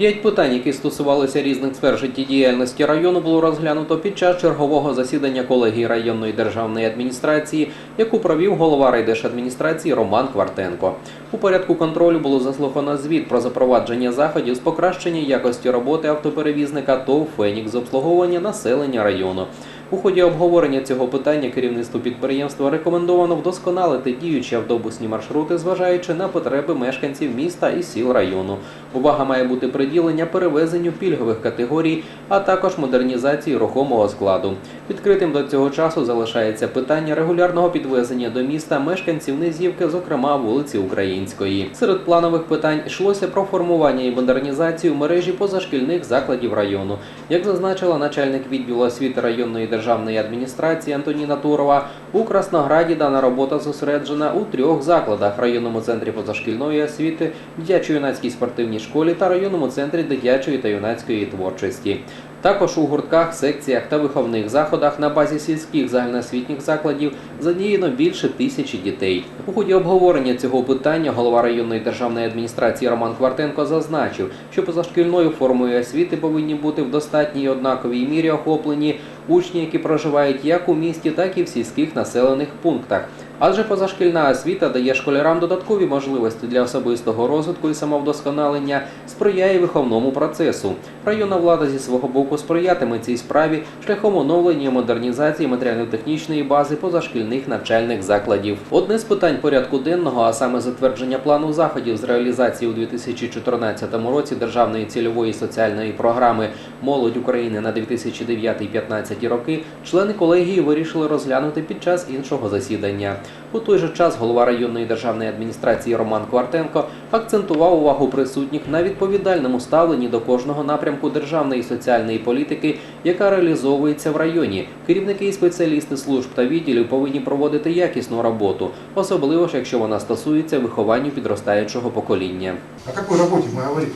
П'ять питань, які стосувалися різних сфер життєдіяльності району, було розглянуто під час чергового засідання колегії районної державної адміністрації, яку провів голова райдержадміністрації Роман Квартенко. У порядку контролю було заслухано звіт про запровадження заходів з покращення якості роботи автоперевізника ТОВ «Фенікс» з обслуговування населення району. У ході обговорення цього питання керівництву підприємства рекомендовано вдосконалити діючі автобусні маршрути, зважаючи на потреби мешканців міста і сіл району. Увага має бути приділення перевезенню пільгових категорій, а також модернізації рухомого складу. Відкритим до цього часу залишається питання регулярного підвезення до міста мешканців Низівки, зокрема вулиці Української. Серед планових питань йшлося про формування і модернізацію мережі позашкільних закладів району. Як зазначила начальник відділу освіти районної державної адміністрації Антоніна Турова, у Краснограді дана робота зосереджена у трьох закладах: районному центрі позашкільної освіти, дитячо-юнацькій спортивній школі та районному центрі дитячої та юнацької творчості. Також у гуртках, секціях та виховних заходах на базі сільських загальноосвітніх закладів задіяно більше тисячі дітей. У ході обговорення цього питання голова районної державної адміністрації Роман Квартенко зазначив, що позашкільною формою освіти повинні бути в достатній однаковій мірі охоплені учні, які проживають як у місті, так і в сільських населених пунктах. Адже позашкільна освіта дає школярам додаткові можливості для особистого розвитку і самовдосконалення, сприяє виховному процесу. Районна влада зі свого боку сприятиме цій справі шляхом оновлення і модернізації матеріально-технічної бази позашкільних навчальних закладів. Одне з питань порядку денного, а саме затвердження плану заходів з реалізації у 2014 році державної цільової соціальної програми Молодь України на 2009-2015 роки, члени колегії вирішили розглянути під час іншого засідання. У той же час голова районної державної адміністрації Роман Квартенко акцентував увагу присутніх на відповідальному ставленні до кожного напрямку державної і соціальної політики, яка реалізовується в районі. Керівники і спеціалісти служб та відділів повинні проводити якісну роботу, особливо ж якщо вона стосується вихованню підростаючого покоління. О какой работе мы говорим?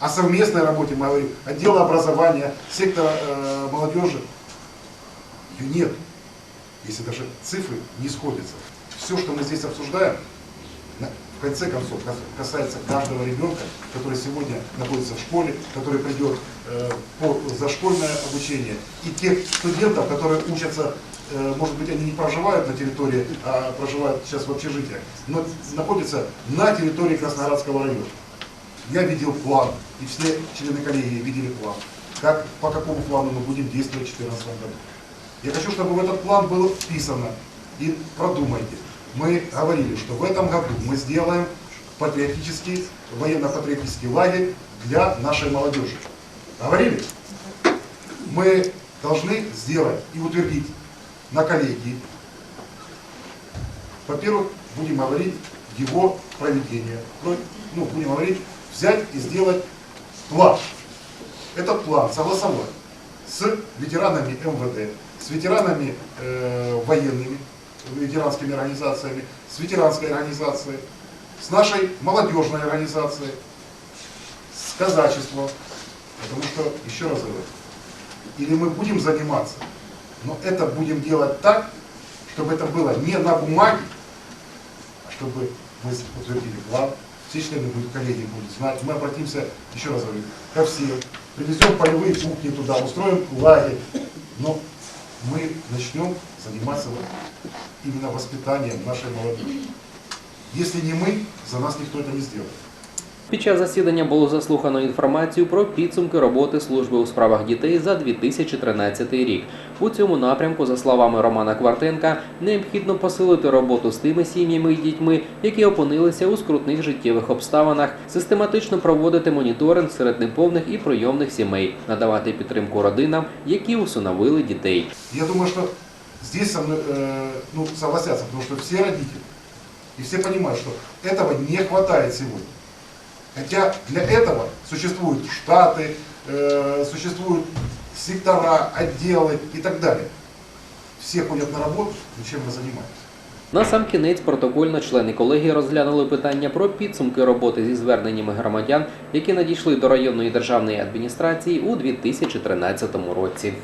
О совместной работе мы говорим, отдела образования, сектора э, молодежи. Ее нет, Если даже цифры не сходятся. Все, что мы здесь обсуждаем, в конце концов кас- касается каждого ребенка, который сегодня находится в школе, который придет э, по зашкольное обучение, и тех студентов, которые учатся, э, может быть, они не проживают на территории, а проживают сейчас в общежитиях, но находятся на территории Красноградского района. Я видел план, и все члены коллегии видели план, как, по какому плану мы будем действовать в 2014 году. Я хочу, чтобы в этот план было вписано, и продумайте. Мы говорили, что в этом году мы сделаем патриотический, военно-патриотический лагерь для нашей молодежи. Говорили? Мы должны сделать и утвердить на коллегии. Во-первых, будем говорить его проведение. Про- Ну, будем говорить, взять и сделать план. Этот план согласовать с ветеранами МВД, с ветеранами э, военными, ветеранскими организациями, с ветеранской организацией, с нашей молодежной организацией, с казачеством. Потому что, еще раз говорю, или мы будем заниматься, но это будем делать так, чтобы это было не на бумаге, а чтобы мы утвердили план, все члены будут, коллеги будут знать, мы обратимся, еще раз говорю, ко всем, привезем полевые кухни туда, устроим лагерь, но мы начнем заниматься именно воспитанием нашей молодежи. Если не мы, за нас никто это не сделает. Під час засідання було заслухано інформацію про підсумки роботи служби у справах дітей за 2013 рік. У цьому напрямку, за словами Романа Квартенка, необхідно посилити роботу з тими сім'ями і дітьми, які опинилися у скрутних життєвих обставинах, систематично проводити моніторинг серед неповних і прийомних сімей, надавати підтримку родинам, які усиновили дітей. Я думаю, что здесь э, ну, согласятся, потому что все родители и все понимают, что этого не хватает сегодня. Хотя для этого существуют штаты, э, существуют сектора, отделы и так далее. Все ходят на работу, но чем мы занимаемся? На сам кінець протокольно члени колегії розглянули питання про підсумки роботи зі зверненнями громадян, які надійшли до районної державної адміністрації у 2013 році.